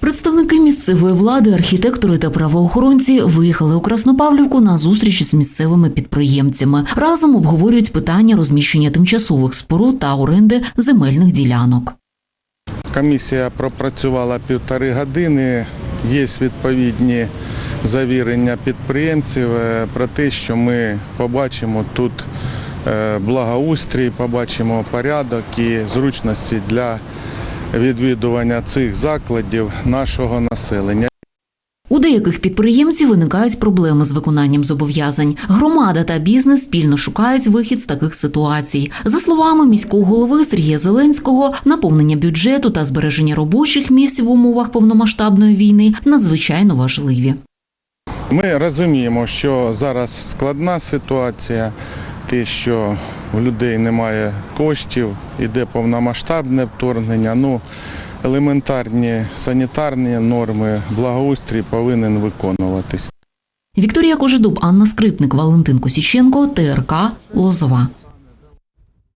Представники місцевої влади, архітектори та правоохоронці виїхали у Краснопавлівку на зустріч з місцевими підприємцями. Разом обговорюють питання розміщення тимчасових споруд та оренди земельних ділянок. Комісія пропрацювала півтори години. Є відповідні завірення підприємців е, про те, що ми побачимо тут е, благоустрій, побачимо порядок і зручності для відвідування цих закладів нашого населення. У деяких підприємців виникають проблеми з виконанням зобов'язань. Громада та бізнес спільно шукають вихід з таких ситуацій. За словами міського голови Сергія Зеленського, наповнення бюджету та збереження робочих місць в умовах повномасштабної війни надзвичайно важливі. Ми розуміємо, що зараз складна ситуація, те, що у людей немає коштів, іде повномасштабне вторгнення. Ну, елементарні санітарні норми, благоустрій повинен виконуватись. Вікторія Кожедуб, Анна Скрипник, Валентин Косіченко, ТРК Лозова.